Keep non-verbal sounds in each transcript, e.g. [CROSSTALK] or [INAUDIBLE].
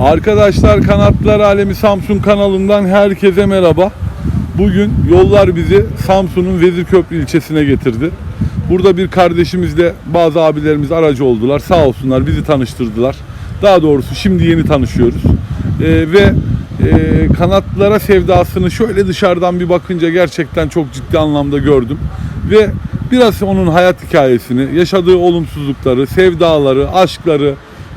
Arkadaşlar Kanatlar Alemi Samsun kanalından herkese merhaba. Bugün yollar bizi Samsun'un Vezirköprü ilçesine getirdi. Burada bir kardeşimizle bazı abilerimiz aracı oldular. Sağ olsunlar bizi tanıştırdılar. Daha doğrusu şimdi yeni tanışıyoruz. Ee, ve e, kanatlara sevdasını şöyle dışarıdan bir bakınca gerçekten çok ciddi anlamda gördüm. Ve biraz onun hayat hikayesini, yaşadığı olumsuzlukları, sevdaları, aşkları,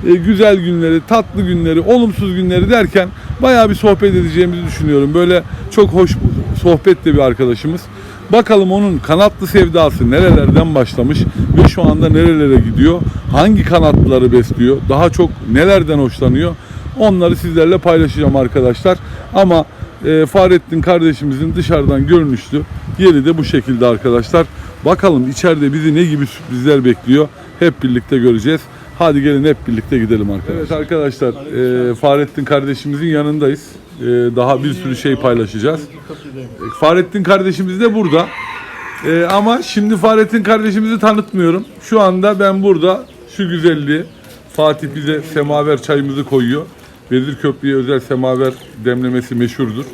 e, güzel günleri, tatlı günleri, olumsuz günleri derken bayağı bir sohbet edeceğimizi düşünüyorum. Böyle çok hoş sohbetli bir arkadaşımız. Bakalım onun kanatlı sevdası nerelerden başlamış ve şu anda nerelere gidiyor? Hangi kanatlıları besliyor? Daha çok nelerden hoşlanıyor? Onları sizlerle paylaşacağım arkadaşlar. Ama e, Fahrettin kardeşimizin dışarıdan görünüşlü yeri de bu şekilde arkadaşlar. Bakalım içeride bizi ne gibi sürprizler bekliyor? Hep birlikte göreceğiz. Hadi gelin hep birlikte gidelim arkadaşlar. Evet arkadaşlar e, Fahrettin kardeşimizin yanındayız. E, daha bir sürü şey paylaşacağız. E, Fahrettin kardeşimiz de burada. E, ama şimdi Fahrettin kardeşimizi tanıtmıyorum. Şu anda ben burada şu güzelliği Fatih bize semaver çayımızı koyuyor. Vezir Köprü'ye özel semaver demlemesi meşhurdur.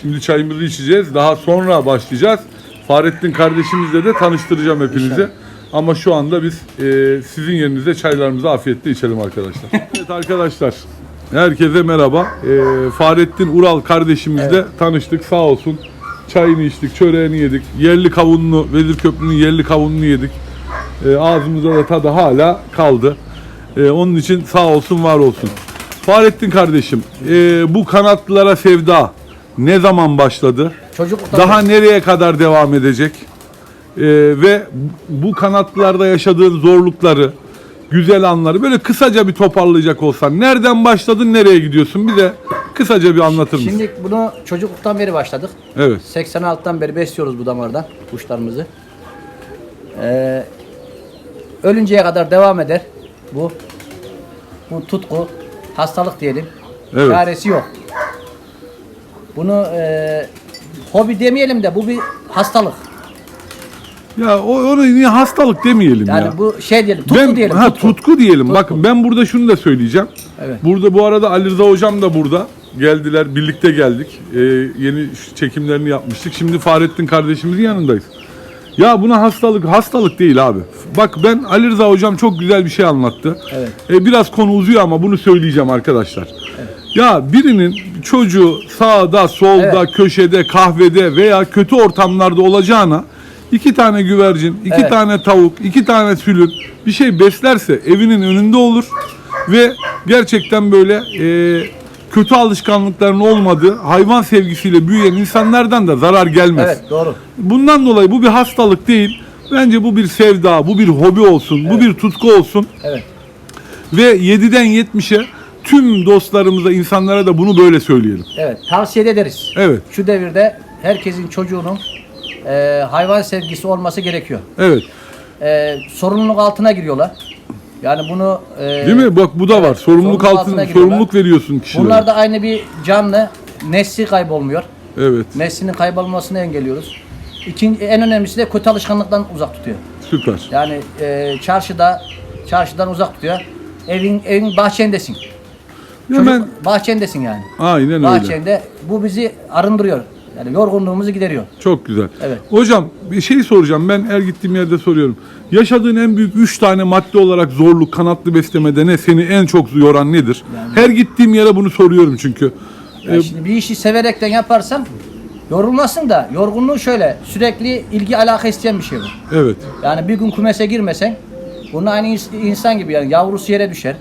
Şimdi çayımızı içeceğiz. Daha sonra başlayacağız. Fahrettin kardeşimizle de tanıştıracağım hepinize. Ama şu anda biz e, sizin yerinize çaylarımızı afiyetle içelim arkadaşlar. [LAUGHS] evet arkadaşlar. Herkese merhaba. E, Fahrettin Ural kardeşimizle tanıştık sağ olsun. Çayını içtik, çöreğini yedik. Yerli kavununu, Vezir Köprü'nün yerli kavununu yedik. E, ağzımızda da tadı hala kaldı. E, onun için sağ olsun, var olsun. Fahrettin kardeşim, e, bu kanatlılara sevda ne zaman başladı? Çocukluktan Daha nereye kadar devam edecek? Ee, ve bu kanatlarda yaşadığın zorlukları, güzel anları böyle kısaca bir toparlayacak olsan nereden başladın, nereye gidiyorsun? Bir de kısaca bir anlatır mısın? Şimdi bunu çocukluktan beri başladık. Evet. 86'tan beri besliyoruz bu damardan kuşlarımızı. Ee, ölünceye kadar devam eder bu. Bu tutku, hastalık diyelim. Evet. Çaresi yok. Bunu e, hobi demeyelim de bu bir hastalık. Ya o onu niye hastalık demeyelim Yani ya. bu şey diyelim, tutku ben, diyelim. Ha tutku, diyelim. Bakın ben burada şunu da söyleyeceğim. Evet. Burada bu arada Ali Rıza hocam da burada. Geldiler, birlikte geldik. Ee, yeni çekimlerini yapmıştık. Şimdi Fahrettin kardeşimizin yanındayız. Ya buna hastalık, hastalık değil abi. Bak ben Ali Rıza hocam çok güzel bir şey anlattı. Evet. Ee, biraz konu uzuyor ama bunu söyleyeceğim arkadaşlar. Ya birinin çocuğu sağda, solda, Evet. köşede, kahvede veya kötü ortamlarda olacağına iki tane güvercin, iki Evet. tane tavuk, iki tane sülün bir şey beslerse evinin önünde olur ve gerçekten böyle e, kötü alışkanlıkların olmadığı hayvan sevgisiyle büyüyen insanlardan da zarar gelmez. Evet, doğru. Bundan dolayı bu bir hastalık değil. Bence bu bir sevda, bu bir hobi olsun, bu bir tutku olsun. Evet. Ve 7'den 70'e tüm dostlarımıza, insanlara da bunu böyle söyleyelim. Evet, tavsiye ederiz. Evet, Şu devirde herkesin çocuğunun e, hayvan sevgisi olması gerekiyor. evet. e, sorumluluk altına giriyorlar. Yani bunu e, Değil mi? Bak bu da var. Sorumluluk sorumluluk altın, altına giriyorlar. sorumluluk veriyorsun kişilere. Bunlar da aynı bir canlı. Nesli kaybolmuyor. Evet, Neslinin kaybolmasını engelliyoruz. İkinci, en önemlisi de kötü alışkanlıktan uzak tutuyor. süper. Yani e, çarşıda çarşıdan uzak tutuyor. Evin evin bahçendesin. Çocuk Hemen bahçendesin yani. aynen öyle. Bahçende bu bizi arındırıyor. Yani yorgunluğumuzu gideriyor. Çok güzel. Evet. Hocam bir şey soracağım. Ben her gittiğim yerde soruyorum. Yaşadığın en büyük üç tane madde olarak zorluk kanatlı beslemede ne? Seni en çok yoran nedir? Her gittiğim yere bunu soruyorum çünkü. Yani şimdi bir işi severekten yaparsan yorulmasın da yorgunluğu şöyle sürekli ilgi alaka isteyen bir şey bu. Evet. Yani bir gün kumese girmesen bunun aynı ins- insan gibi yani yavrusu yere düşer.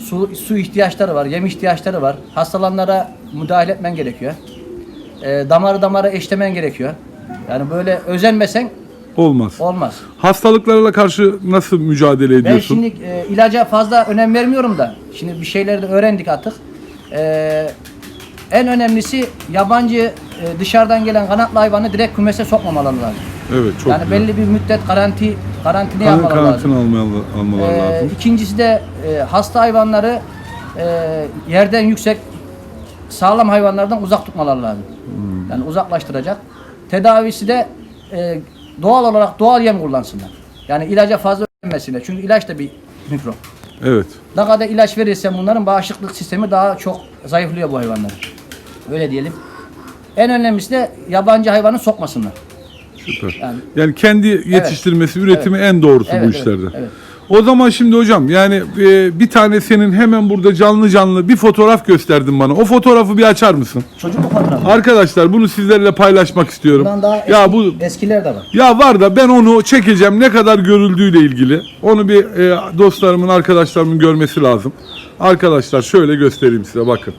Su, su ihtiyaçları var, yem ihtiyaçları var. Hastalanlara müdahale etmen gerekiyor. Ee, damarı damara eşlemen gerekiyor. Yani böyle özenmesen Olmaz. olmaz. Hastalıklarla karşı nasıl mücadele Ben ediyorsun? şimdi e, ilaca fazla önem vermiyorum da. Şimdi bir şeyleri de öğrendik artık. Ee, en önemlisi yabancı e, dışarıdan gelen kanatlı hayvanı direkt kümese sokmamaları lazım. Evet, çok yani güzel. belli bir müddet garanti garantine Kan- yapmaları lazım. kanatını almalı, almaları Ee, lazım. ikincisi de e, hasta hayvanları e, yerden yüksek sağlam hayvanlardan uzak tutmaları lazım. Yani uzaklaştıracak. Tedavisi de e, doğal olarak doğal yem kullansınlar. Yani ilaca fazla öğrenmesinler. Çünkü ilaç da bir mikrop. Evet. Ne kadar ilaç verirsen bunların bağışıklık sistemi daha çok zayıflıyor bu hayvanların. Öyle diyelim. En önemlisi de yabancı hayvanı sokmasınlar. Süper. Yani- Yani kendi yetiştirmesi, üretimi en doğrusu Evet, bu evet, işlerde. evet. O zaman şimdi hocam yani e, bir tane senin hemen burada canlı canlı bir fotoğraf gösterdin bana. O fotoğrafı bir açar mısın? Çocuk fotoğrafı. Arkadaşlar bunu sizlerle paylaşmak istiyorum. Bundan daha eski, ya bu eskiler de var. ya var da ben onu çekeceğim ne kadar görüldüğüyle ilgili. Onu bir e, dostlarımın, arkadaşlarımın görmesi lazım. Arkadaşlar şöyle göstereyim size bakın.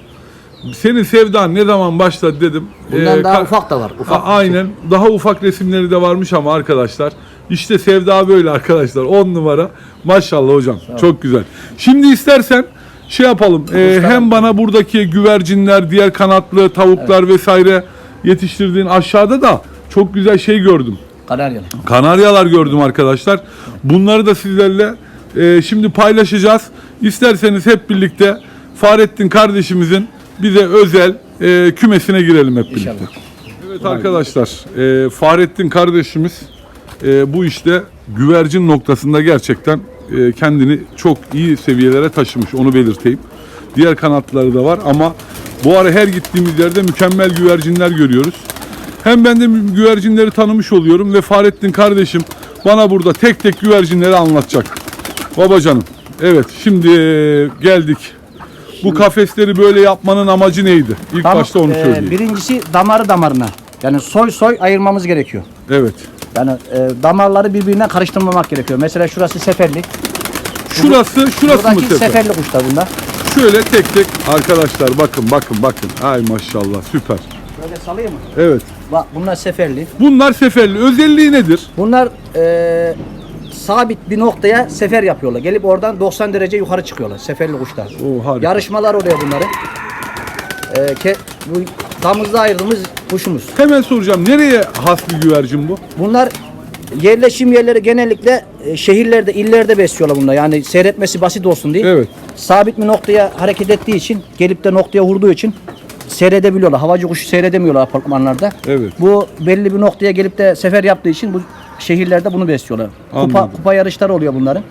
Senin sevdan ne zaman başladı dedim. Bundan E, daha ufak da var. Ufak. A- aynen. Daha ufak resimleri de varmış ama arkadaşlar. İşte Sevda böyle arkadaşlar. 10 numara. Maşallah hocam. Çok güzel. Şimdi istersen şey yapalım. e, hem bana buradaki güvercinler, diğer kanatlı tavuklar vesaire yetiştirdiğin aşağıda da çok güzel şey gördüm. Kanaryalı. Kanaryalar gördüm arkadaşlar. Bunları da sizlerle e, şimdi paylaşacağız. İsterseniz hep birlikte Fahrettin kardeşimizin bize özel e, kümesine girelim hep birlikte. İnşallah. Evet arkadaşlar, e, Fahrettin kardeşimiz e, bu işte güvercin noktasında gerçekten e, kendini çok iyi seviyelere taşımış. Onu belirteyim. Diğer kanatları da var ama bu ara her gittiğimiz yerde mükemmel güvercinler görüyoruz. Hem ben de güvercinleri tanımış oluyorum ve Fahrettin kardeşim bana burada tek tek güvercinleri anlatacak. Babacanım. Evet şimdi geldik. Bu kafesleri böyle yapmanın amacı neydi? İlk Tam, başta onu e, söyleyeyim. birincisi damarı damarına. Yani soy soy ayırmamız gerekiyor. Evet. Yani e, damarları birbirine karıştırmamak gerekiyor. Mesela şurası seferli. Şurası, şurası mı Buradaki sefer? seferli kuşlar bunlar. Şöyle tek tek arkadaşlar bakın bakın bakın. Ay maşallah süper. Böyle salayım mı? Evet. Bak bunlar seferli. Bunlar seferli. Özelliği nedir? Bunlar e, sabit bir noktaya sefer yapıyorlar. Gelip oradan 90 derece yukarı çıkıyorlar. Seferli kuşlar. Oo, harika. Yarışmalar oluyor bunların. E, ke, bu damızda ayırdığımız kuşumuz. Hemen soracağım. Nereye has bir güvercin bu? Bunlar yerleşim yerleri genellikle e, şehirlerde, illerde besliyorlar bunlar. Yani seyretmesi basit olsun diye. Evet. Sabit bir noktaya hareket ettiği için, gelip de noktaya vurduğu için seyredebiliyorlar. Havacı kuşu seyredemiyorlar apartmanlarda. Evet. Bu belli bir noktaya gelip de sefer yaptığı için bu şehirlerde bunu besliyorlar. Kupa, Anladım. kupa yarışları oluyor bunların.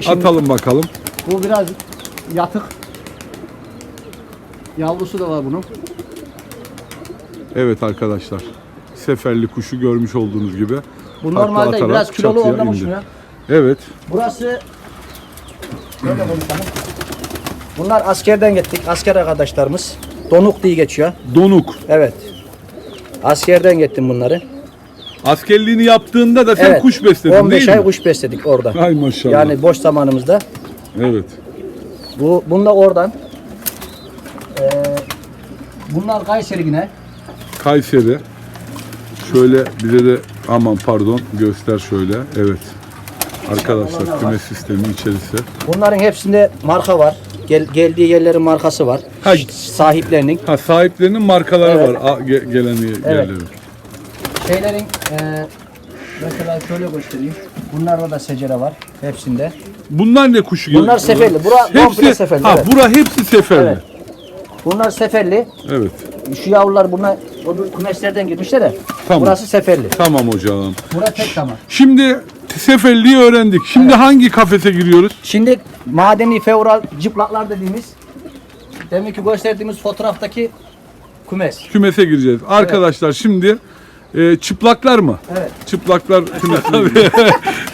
Şimdi Atalım bakalım. bu biraz yatık. Yavrusu da var bunun. Evet arkadaşlar. Seferli kuşu görmüş olduğunuz gibi. Bu takla normalde atarak biraz kilolu çatıya ondan indi. uçmuyor. Evet. Burası böyle konuşalım. Bunlar askerden gittik. Asker arkadaşlarımız. Donuk diye geçiyor. Donuk. Evet. Askerden gittim bunları. Askerliğini yaptığında da sen evet. kuş besledin 15 değil ay mi? kuş besledik orada. Ay maşallah. Yani boş zamanımızda. Evet. Bu bunlar oradan. Ee, bunlar Kayseri yine. Kayseri. Şöyle bize de aman pardon göster şöyle. Evet. Arkadaşlar küme sistemi içerisi. Bunların hepsinde marka var. Gel, geldiği yerlerin markası var. Ha. Sahiplerinin. Ha sahiplerinin markaları Evet. var. A, ge- gelen yerleri. Şeylerin e, mesela şöyle göstereyim. Bunlarda da secere var hepsinde. Bunlar ne kuşu? Bunlar seferli. Bura komple seferli, Ha, evet. bura hepsi seferli. Evet. Bunlar seferli. Evet. Şu yavrular bunlar öbür kümeslerden girmişler de. Tamam. Burası seferli. Tamam hocam. Burası tek damar. Şimdi seferliği öğrendik. Şimdi hangi kafese giriyoruz? Şimdi madeni fevral cıplaklar dediğimiz demek ki gösterdiğimiz fotoğraftaki kümes. Kümese gireceğiz. Arkadaşlar şimdi e, çıplaklar mı? Evet. Çıplaklar [LAUGHS] kümesi.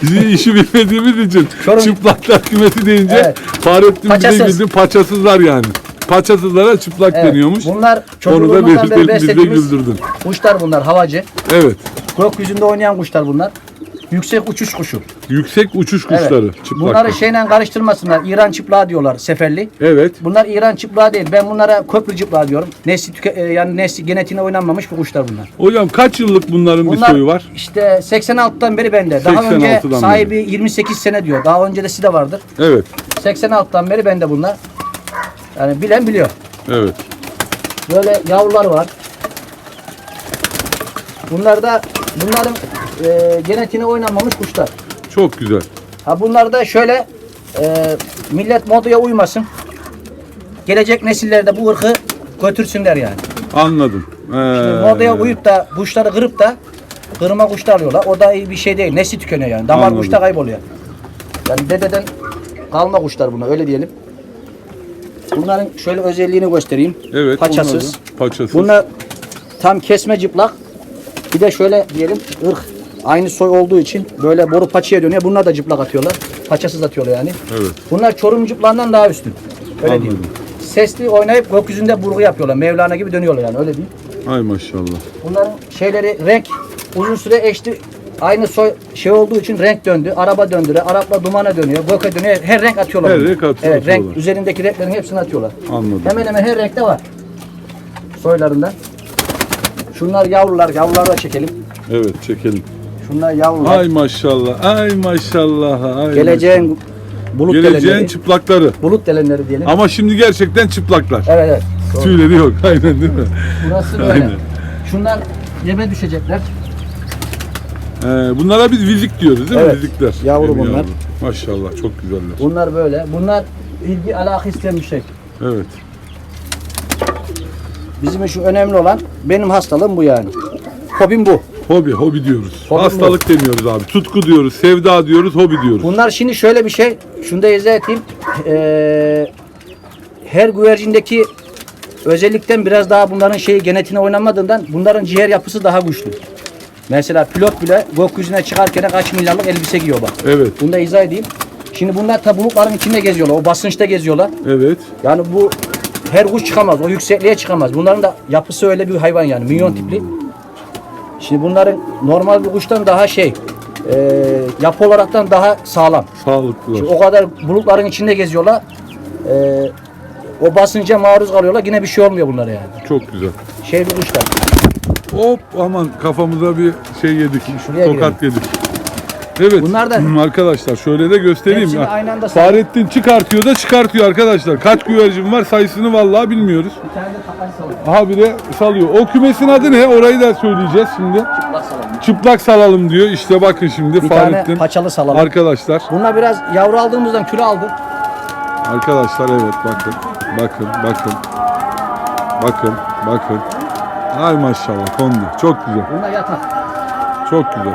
Bizim işi bilmediğimiz için Çorum- çıplaklar kümesi deyince Evet. Fahrettin Paçasız. bize bildi paçasızlar yani. Paçasızlara çıplak Evet. deniyormuş. Bunlar çocukluğumuzdan beri beslediğimiz kuşlar bunlar havacı. Evet. Gökyüzünde oynayan kuşlar bunlar. Yüksek uçuş kuşu. Yüksek uçuş Evet. kuşları. Çıplaklar. Bunları şeyle karıştırmasınlar. İran çıplağı diyorlar seferli. Evet. Bunlar İran çıplağı değil. Ben bunlara köprü çıplağı diyorum. Nesli tüke, e, yani nesli genetiğine oynanmamış bir kuşlar bunlar. Hocam kaç yıllık bunların bir Bunlar soyu var? işte 86'tan beri bende. Daha önce 86'dan sahibi 28 sene diyor. Daha önce de de vardır. Evet. 86'tan beri bende bunlar. Yani bilen biliyor. Evet. Böyle yavrular var. Bunlar da bunların e, genetiğine oynanmamış kuşlar. Çok güzel. Ha bunlar da şöyle e, millet modaya uymasın. Gelecek nesillerde bu ırkı götürsünler yani. Anladım. Ee, Modaya uyup da kuşları kırıp da kırma kuşlar alıyorlar. O da iyi bir şey değil. Nesli tükeniyor yani. Damar Anladım. kuşta kayboluyor. Yani dededen kalma kuşlar bunlar öyle diyelim. Bunların şöyle özelliğini göstereyim. Evet. Paçasız. bunlar da Paçasız. Bunlar tam kesme cıplak. Bir de şöyle diyelim ırk aynı soy olduğu için böyle boru paçaya dönüyor. Bunlar da cıplak atıyorlar. Paçasız atıyorlar yani. Evet. Bunlar çorum cıplağından daha üstün. Öyle Anladım. diyeyim. Sesli oynayıp gökyüzünde burgu yapıyorlar. Mevlana gibi dönüyorlar yani öyle diyeyim. Ay maşallah. Bunların şeyleri renk uzun süre eşti. Aynı soy şey olduğu için renk döndü. Araba döndüre, Arapla dumana dönüyor, göke dönüyor. Her renk atıyorlar. Her bunu. renk atıyor- Evet, renk üzerindeki renklerin hepsini atıyorlar. Anladım. Hemen hemen her renkte var. Soylarında. Şunlar yavrular, yavruları da çekelim. Evet çekelim. Şunlar yavrular. Ay maşallah. Ay maşallah. Ay Geleceğin bulut. Geleceğin delenleri. çıplakları. bulut delenleri diyelim. Ama şimdi gerçekten çıplaklar. Evet evet. Tüyleri yok. Aynen değil mi? Burası böyle. Aynen. Şunlar yeme düşecekler. Ee, bunlara biz vizik diyoruz değil mi? Evet. Vizikler. Yavru Yeni bunlar. Maşallah çok güzeller. Bunlar böyle. Bunlar ilgi alaka isteyen bir şey. Evet. Bizim şu önemli olan benim hastalığım bu yani. Hobim bu. Hobi, hobi diyoruz. Hobi Hastalık demiyoruz abi. Tutku diyoruz, sevda diyoruz, hobi diyoruz. Bunlar şimdi şöyle bir şey. Şunu da izah edeyim. Ee, her güvercindeki özellikten biraz daha bunların şeyi genetiğine oynamadığından bunların ciğer yapısı daha güçlü. Mesela pilot bile gökyüzüne çıkarken kaç milyarlık elbise giyiyor bak. Evet, Bunu da izah edeyim. Şimdi bunlar tabi bulutların içinde geziyorlar. O basınçta geziyorlar. evet. Yani bu her kuş çıkamaz. O yüksekliğe çıkamaz. Bunların da yapısı öyle bir hayvan yani. Minyon tipli. Şimdi bunların normal bir kuştan daha şey e, yapı olaraktan daha sağlam. Sağlıklılar. Şimdi o kadar bulutların içinde geziyorlar. E, o basınca maruz kalıyorlar. Yine bir şey olmuyor bunlara yani. Çok güzel. Şey bir kuşlar. Hop aman kafamıza bir şey yedik. şuraya Tokat yedik. Evet. Bunlar da- hmm, arkadaşlar şöyle de göstereyim. Hepsini ya. aynı anda say- Fahrettin çıkartıyor da çıkartıyor arkadaşlar. Kaç güvercin var sayısını vallahi bilmiyoruz. Bir tane de takas salon. Aha bir de salıyor. O kümesin adı ne? Orayı da söyleyeceğiz şimdi. Çıplak salon. Çıplak salalım diyor. İşte bakın şimdi Bir tane Fahrettin. paçalı salalım. Arkadaşlar. Bunlar biraz yavru aldığımızdan kilo aldı. Arkadaşlar evet bakın. Bakın bakın. Bakın bakın. Ay maşallah kondu. Çok güzel. Bunlar yatak. Çok güzel.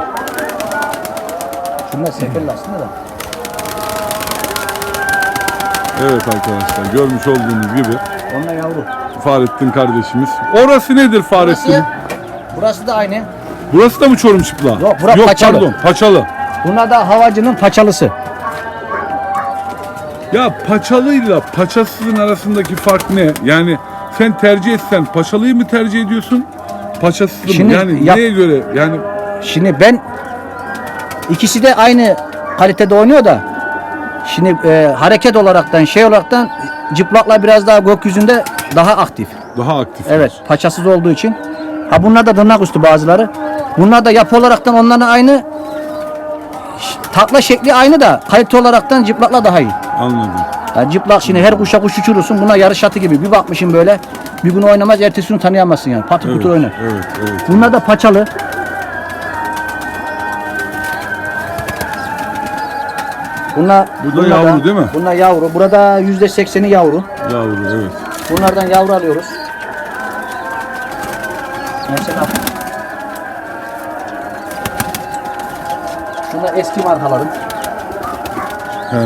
Şunlar seferli aslında da. Evet arkadaşlar görmüş olduğunuz gibi Onlar yavru. Fahrettin kardeşimiz. Orası nedir Fahrettin? Burası, burası da aynı. Burası da mı Çorum çıplağı? Yok, bura paçalı. pardon paçalı. Bunlar da havacının paçalısı. Ya paçalıyla paçasızın arasındaki fark ne? Yani sen tercih etsen paçalıyı mı tercih ediyorsun? Paçasızı mı? Şimdi Yani yap- neye göre? Yani Şimdi ben ikisi de aynı kalitede oynuyor da şimdi e, hareket olaraktan şey olaraktan cıplakla biraz daha gökyüzünde daha aktif. daha aktif. Evet paçasız olduğu için. Ha bunlar da tırnak üstü bazıları. Bunlar da yapı olaraktan onların aynı ş- takla şekli aynı da kalite olaraktan cıplakla daha iyi. Anladım. Yani cıplak şimdi her kuşa kuş uçurursun buna yarış atı gibi. Bir bakmışım böyle bir gün oynamaz ertesi gün tanıyamazsın yani. Patır Evet, kutur oynar. evet, evet. Bunlar da paçalı. Bunlar, Bu da bunlar yavru değil mi? Bunlar yavru. Burada yüzde sekseni yavru. Yavru evet. Bunlardan yavru alıyoruz. Mesela Şunlar eski markalarım. He.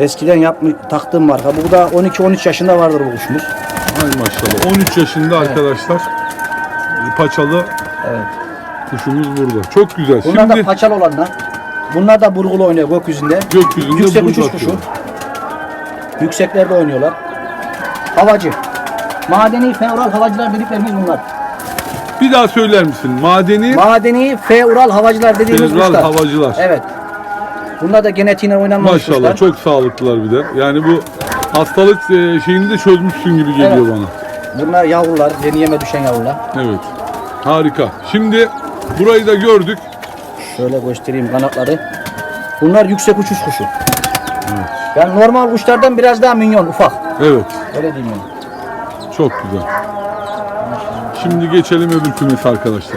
Eskiden yapmış, taktığım marka. Bu da 12-13 yaşında vardır bu kuşumuz. Ay maşallah. 13 yaşında arkadaşlar. Paçalı Evet. kuşumuz burada. Çok güzel. Bunlar Şimdi da paçalı olanlar. Bunlar da burgulu oynuyor gökyüzünde. gökyüzünde Yüksek burada uçuş kuşu. atıyor. Yükseklerde oynuyorlar. Havacı. Madeni feural havacılar dediklerimiz bunlar. Bir daha söyler misin? Madeni Madeni feural havacılar dediğimiz Fevral kuşlar. havacılar. Evet. Bunlar da genetiğine oynanmamış Maşallah kuşlar. çok sağlıklılar bir de. Yani bu hastalık e, şeyini de çözmüşsün gibi geliyor Evet. bana. Bunlar yavrular, yeni yeme düşen yavrular. Evet. Harika. Şimdi burayı da gördük. Şöyle göstereyim kanatları. Bunlar yüksek uçuş kuşu. Yani normal kuşlardan biraz daha minyon, ufak. Evet. Öyle diyeyim yani. Çok güzel. Şimdi geçelim öbür kümesi arkadaşlar.